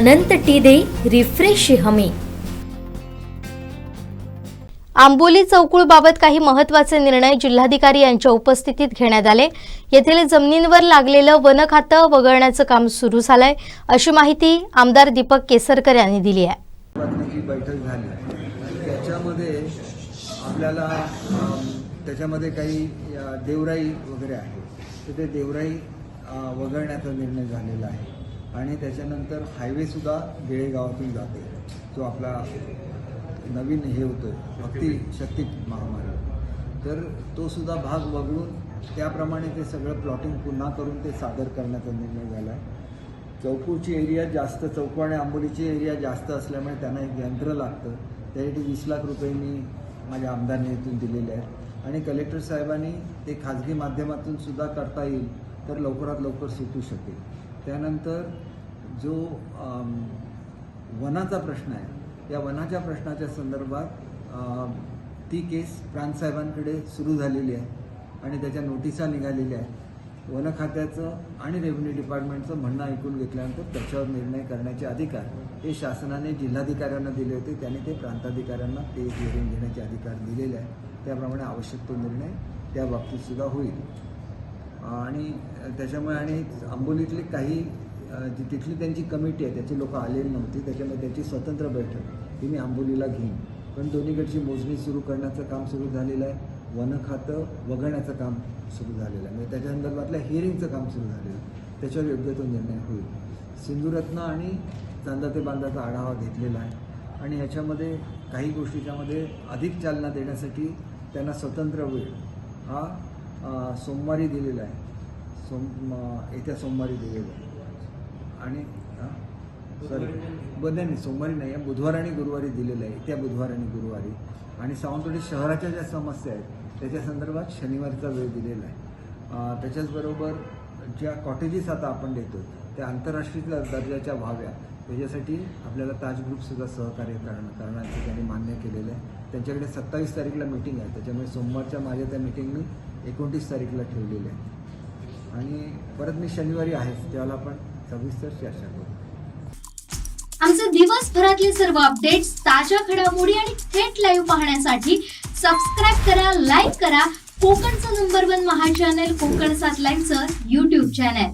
अनंत T दे refresh हमी. आंबोली चौकुळबाबत काही महत्त्वाचे निर्णय जिल्हाधिकारी यांच्या उपस्थितीत घेण्यात आले. येथील जमिनींवर लागलेलं वन खातं वगळण्याचं काम सुरू झालंय अशी माहिती आमदार दीपक केसरकर यांनी दिली आहे. बैठक झाली. त्याच्यामध्ये आपल्याला त्याच्यामध्ये काही देवराई वगैरे आहे तर ते देवराई वगळण्याचा निर्णय झालेला आहे. आणि त्याच्यानंतर हायवेसुद्धा बेळेगावातून जाते. जो आपला नवीन हे होतो भक्ती शक्ती महामार्ग. तर तो सुद्धा भाग वगळून त्याप्रमाणे ते सगळं प्लॉटिंग पुन्हा करून ते सादर करण्याचा निर्णय झाला आहे चौकूची एरिया जास्त चौको आणि आंबोलीची एरिया जास्त असल्यामुळे त्यांना एक यंत्र लागतं. त्यासाठी वीस लाख रुपये मी माझ्या आमदारने इथून दिलेले आहेत. आणि कलेक्टर साहेबांनी ते खाजगी माध्यमातून सुद्धा करता येईल तर लवकरात लवकर सुटू शकेल. त्यानंतर जो वनाचा प्रश्न आहे या वनाच्या प्रश्नाच्या संदर्भात ती केस प्रांतसाहेबांकडे सुरू झालेली आहे आणि त्याच्या नोटिसा निघालेल्या आहेत. वन खात्याचं आणि रेव्हेन्यू डिपार्टमेंटचं म्हणणं ऐकून घेतल्यानंतर त्याच्यावर निर्णय करण्याचे अधिकार हे शासनाने जिल्हाधिकाऱ्यांना दिले होते. त्याने ते प्रांताधिकाऱ्यांना ते हिअरिंग घेण्याचे अधिकार दिलेले आहेत. त्याप्रमाणे आवश्यक तो निर्णय त्या बाबतीतसुद्धा होईल. आणि त्याच्यामुळे आणि आंबोलीतले काही जी तिथली त्यांची कमिटी आहे त्याची लोक आलेली नव्हती त्याच्यामुळे त्याची स्वतंत्र बैठक ही मी आंबोलीला घेईन. पण दोन्हीकडची मोजणी सुरू करण्याचं काम सुरू झालेलं आहे. वन खातं वगळण्याचं काम सुरू झालेलं आहे. म्हणजे त्याच्या संदर्भातल्या हिअरिंगचं काम सुरू झालेलं आहे. त्याच्यावर योग्य तो निर्णय होईल. सिंधुरत्न आणि चांदा ते बांधाचा आढावा घेतलेला आहे. आणि ह्याच्यामध्ये काही गोष्टीच्यामध्ये अधिक चालना देण्यासाठी त्यांना स्वतंत्र वेळ हा सोमवारी दिलेला आहे. सोम येत्या सोमवारी दिलेला आहे. आणि सॉरी बदल नाही सोमवारी नाही आहे बुधवार आणि गुरुवारी दिलेलं आहे. येत्या बुधवार आणि गुरुवारी. आणि सावंतवाडी शहराच्या ज्या समस्या आहेत त्याच्या संदर्भात शनिवारचा वेळ दिलेला आहे. त्याच्याचबरोबर ज्या कॉटेजेस आता आपण देतो त्या आंतरराष्ट्रीय दर्जाच्या व्हाव्या त्याच्यासाठी आपल्याला ताज ग्रुपसुद्धा सहकार्य करणं करण्याचं त्यांनी मान्य केलेलं आहे. त्यांच्याकडे सत्तावीस तारीखला मिटिंग आहे. त्याच्यामुळे सोमवारच्या माझ्या त्या मिटिंग मी एकोणतीस तारीखला ठेवलेली आहे आणि परत मी शनिवारी आहेच त्यावेळेला आपण सविस्तर चर्चा करू. आमचे दिवसभरातले सर्व अपडेट्स ताज्या घडामोडी आणि थेट लाईव्ह पाहण्यासाठी सबस्क्राईब करा लाईक करा. कोकणचं नंबर वन महा चॅनल कोकण सात लाईव्हचं युट्यूब चॅनल